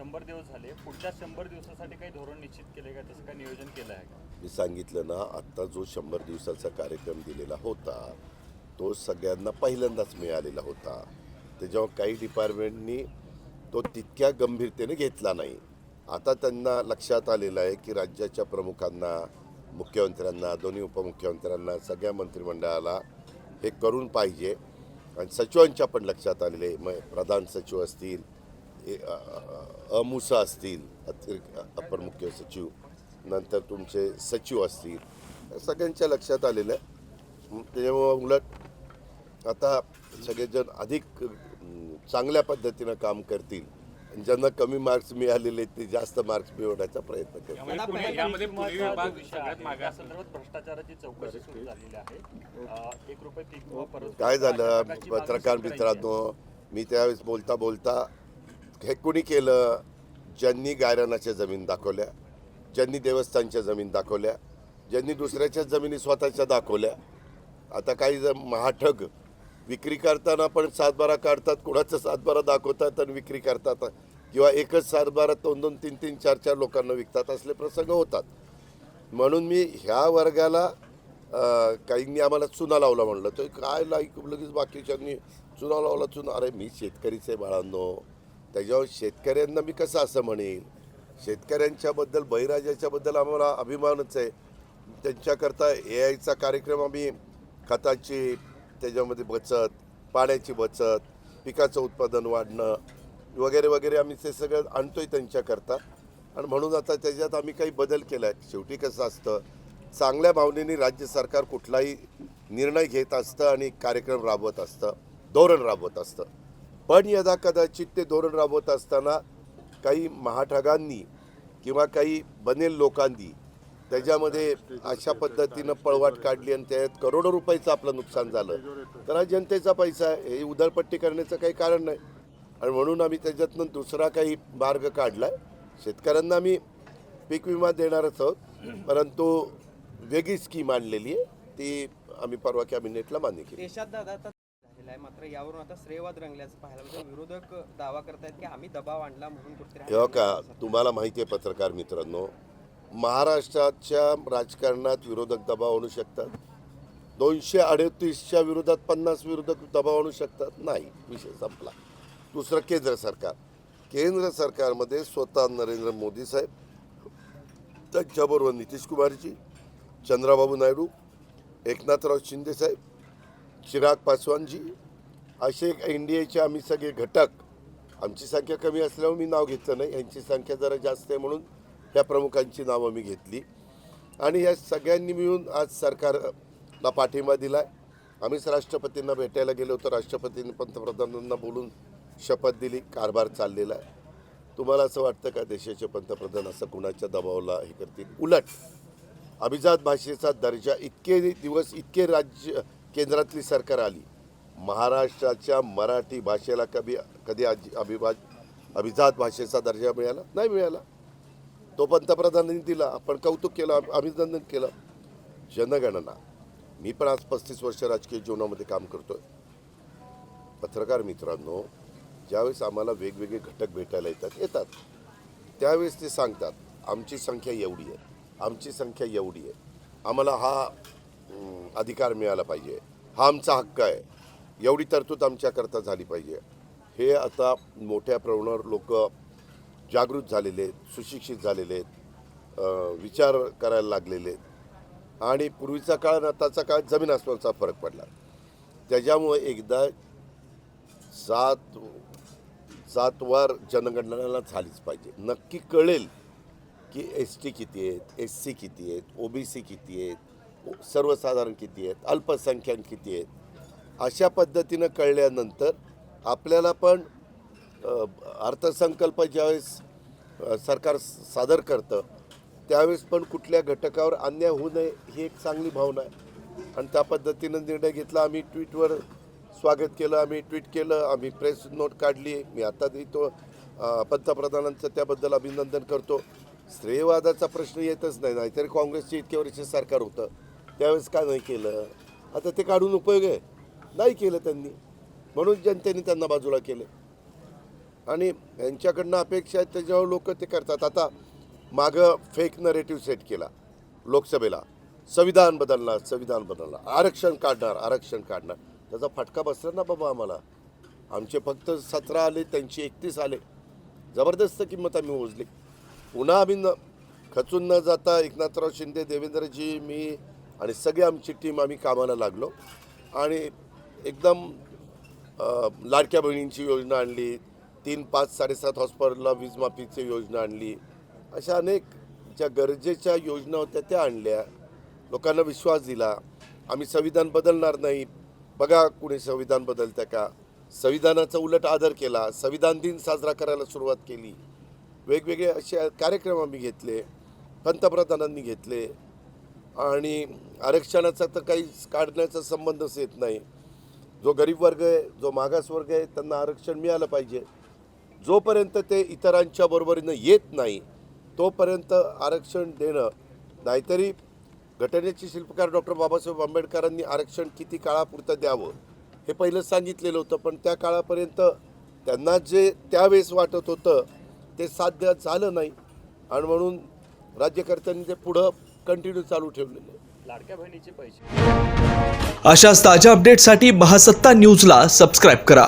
शंभर दिवस झाले. पुढच्या शंभर दिवसासाठी काही धोरण निश्चित केले का? तसं काही नियोजन केलं आहे का? मी सांगितलं ना आत्ता जो शंभर दिवसाचा कार्यक्रम दिलेला होता तो सगळ्यांना पहिल्यांदाच मिळालेला होता. त्याच्यावर काही डिपार्टमेंटनी तो तितक्या गंभीरतेने घेतला नाही. आता त्यांना लक्षात आलेलं आहे की राज्याच्या प्रमुखांना मुख्यमंत्र्यांना दोन्ही उपमुख्यमंत्र्यांना सगळ्या मंत्रिमंडळाला हे करून पाहिजे. आणि सचिवांच्या पण लक्षात आलेले आहे. मग प्रधान सचिव असतील अमुसा असतील अतिरिक्त अपर मुख्य सचिव नंतर तुमचे सचिव असतील सगळ्यांच्या लक्षात आलेलं आहे. त्याच्यामुळं उलट आता सगळेजण अधिक चांगल्या पद्धतीनं काम करतील आणि ज्यांना कमी मार्क्स मिळालेले आहेत ते जास्त मार्क्स मिळवण्याचा प्रयत्न परत काय झालं? पत्रकार. मित्रांनो मी त्यावेळेस बोलता बोलता हे कुणी केलं ज्यांनी गायरानाच्या जमीन दाखवल्या ज्यांनी देवस्थानच्या जमीन दाखवल्या ज्यांनी दुसऱ्याच्या जमिनी स्वतःच्या दाखवल्या. आता काही जर महाठग विक्री करताना पण सातबारा काढतात कुणाचं सातबारा दाखवतात आणि विक्री करतात किंवा एकच सातबारा दोन दोन तीन तीन चार चार लोकांना विकतात असले प्रसंग होतात. म्हणून मी ह्या वर्गाला काहींनी आम्हाला चुना लावला म्हणलं. तर काय लाईक लगेच बाकीच्यांनी चुना लावला चुना. अरे मी शेतकरीचे आहे बाळांनो. त्याच्यावर शेतकऱ्यांना मी कसं असं म्हणेन? शेतकऱ्यांच्याबद्दल बळीराजाच्याबद्दल आम्हाला अभिमानच आहे. त्यांच्याकरता ए आयचा कार्यक्रम आम्ही खताची त्याच्यामध्ये बचत पाण्याची बचत पिकाचं उत्पादन वाढणं वगैरे वगैरे आम्ही ते सगळं आणतोय त्यांच्याकरता. आणि म्हणून आता त्याच्यात आम्ही काही बदल केला आहे शेवटी कसं असतं चांगल्या भावनेने राज्य सरकार कुठलाही निर्णय घेत असतं आणि कार्यक्रम राबवत असतं धोरण राबवत असतं. पण यदा कदाचित ते धोरण राबवत असताना काही महाठगांनी किंवा काही बनेल लोकांनी त्याच्यामध्ये अशा पद्धतीनं पळवाट काढली आणि त्यात करोडो रुपयाचं आपलं नुकसान झालं. तर हा जनतेचा पैसा आहे. हे उधळपट्टी करण्याचं काही कारण नाही. आणि म्हणून आम्ही त्याच्यातनं दुसरा काही मार्ग काढला आहे शेतकऱ्यांना आम्ही पीक विमा देणारच आहोत. परंतु वेगळी स्कीम आणलेली आहे. ती आम्ही परवा कॅबिनेटला मान्य केली. देशात मात्र यावरून आता श्रेयवाद रंगल्याचं पाहायला मिळतं. विरोधक दावा करतायत की आम्ही दबाव आणला म्हणून कुठेतरी हो का? तुम्हाला माहिती आहे पत्रकार मित्रांनो महाराष्ट्राच्या राजकारणात विरोधक दबाव आणू शकतात. दोनशे अडतीसच्या विरोधात पन्नास विरोधक दबाव आणू शकतात. नाही विषय संपला. दुसरं केंद्र सरकार. केंद्र सरकारमध्ये स्वतः नरेंद्र मोदी साहेब त्यांच्याबरोबर नितीश कुमारजी चंद्राबाबू नायडू एकनाथराव शिंदे साहेब चिराग पासवानजी असे एन डी एचे आम्ही सगळे घटक. आमची संख्या कमी असल्यामुळे मी नाव घेतलं नाही. यांची संख्या जरा जास्त आहे म्हणून या प्रमुखांची नावं मी घेतली. आणि या सगळ्यांनी मिळून आज सरकारला पाठिंबा दिला आहे आम्हीच राष्ट्रपतींना भेटायला गेलो होतो. राष्ट्रपतींनी पंतप्रधानांना बोलून शपथ दिली. कारभार चाललेला आहे. तुम्हाला असं वाटतं का देशाचे पंतप्रधान असं कुणाच्या दबावाला हे करतील? उलट अभिजात भाषेचा दर्जा इतके दिवस इतके राज्य केंद्रातली सरकार आली. महाराष्ट्राच्या मराठी भाषेला कधी कधी अजि- अभिजात भाषेचा दर्जा मिळाला? नाही मिळाला. तो पंतप्रधानांनी दिला. आपण कौतुक केलं अभिनंदन केलं. जनगणना. मी पण आज पस्तीस वर्ष राजकीय जीवनामध्ये काम करतोय. पत्रकार मित्रांनो ज्यावेळेस आम्हाला वेगवेगळे घटक भेटायला येतात येतात. त्यावेळेस ते सांगतात आमची संख्या एवढी आहे. आमची संख्या एवढी आहे. आम्हाला हा अधिकार मिळाला पाहिजे. हा आमचा हक्क आहे. एवढी तरतूद आमच्याकरता झाली पाहिजे. हे आता मोठ्या प्रमाणावर लोक जागृत झालेले आहेत सुशिक्षित झालेले आहेत विचार करायला लागलेले आहेत. आणि पूर्वीचा काळ आणि आताचा काळ जमीन आसमानचा फरक पडला. त्याच्यामुळे एकदा जात जातवार जनगणना झालीच पाहिजे. नक्की कळेल की एस टी किती आहेत एस सी किती आहेत ओ बी सी किती आहेत सर्वसाधारण किती आहेत? अल्पसंख्याक किती आहेत? अशा पद्धतीनं कळल्यानंतर आपल्याला पण अर्थसंकल्प ज्यावेळेस सरकार सादर करतं त्यावेळेस पण कुठल्या घटकावर अन्याय होऊ नये ही एक चांगली भावना आहे. आणि त्या पद्धतीनं निर्णय घेतला आम्ही ट्विटवर स्वागत केलं आम्ही ट्विट केलं आम्ही प्रेस नोट काढली मी आता देतो पंतप्रधानांचं त्याबद्दल अभिनंदन करतो. श्रेयवादाचा प्रश्न येतच नाही नाहीतरी काँग्रेसचे इतके वर्ष सरकार होतं. त्यावेळेस का नाही केलं? आता ते काढून उपयोग आहे. नाही केलं त्यांनी. म्हणून जनतेने त्यांना बाजूला केलं आणि यांच्याकडनं अपेक्षा आहेत त्याच्यावर लोक ते करतात. आता मागं फेक नरेटिव्ह सेट केला लोकसभेला. संविधान बदलणार संविधान बदलणार. आरक्षण काढणार आरक्षण काढणार. त्याचा फटका बसला ना बाबा आम्हाला. आमचे फक्त सतरा आले त्यांचे एकतीस आले. जबरदस्त किंमत आम्ही मोजली. पुन्हा आम्ही न खचून न जाता एकनाथराव शिंदे देवेंद्रजी मी आणि सगळी आमची टीम आम्ही कामाला लागलो. आणि एकदम लाडक्या बहिणींची योजना आणली. तीन पाच साडेसात हॉस्पिटलला वीजमाफीची योजना आणली. अशा अनेक ज्या गरजेच्या योजना होत्या त्या आणल्या. लोकांना विश्वास दिला. आम्ही संविधान बदलणार नाही. बघा कुणी संविधान बदलतं का? संविधानाचा उलट आदर केला. संविधान दिन साजरा करायला सुरुवात केली. वेगवेगळे असे कार्यक्रम आम्ही घेतले. पंतप्रधानांनी घेतले. आणि आरक्षणाचा तर काही काढण्याचा संबंधच येत नाही. जो गरीब वर्ग आहे जो मागास वर्ग आहे त्यांना आरक्षण मिळालं पाहिजे. जोपर्यंत ते इतरांच्या बरोबरीनं येत नाही तोपर्यंत आरक्षण देणं. नाहीतरी घटनेचे शिल्पकार डॉक्टर बाबासाहेब आंबेडकरांनी आरक्षण किती काळापुरतं द्यावं हे पहिलं सांगितलेलं होतं पण त्या काळापर्यंत त्यांना जे त्यावेळेस वाटत होतं ते साध्य झालं नाही. आणि म्हणून राज्यकर्त्यांनी ते पुढं कंटिन्यू चालू ठेवलेलं लाडक्या बहिणीचे पैसे. अशाच ताज्या अपडेटसाठी महासत्ता न्यूजला सबस्क्राईब करा.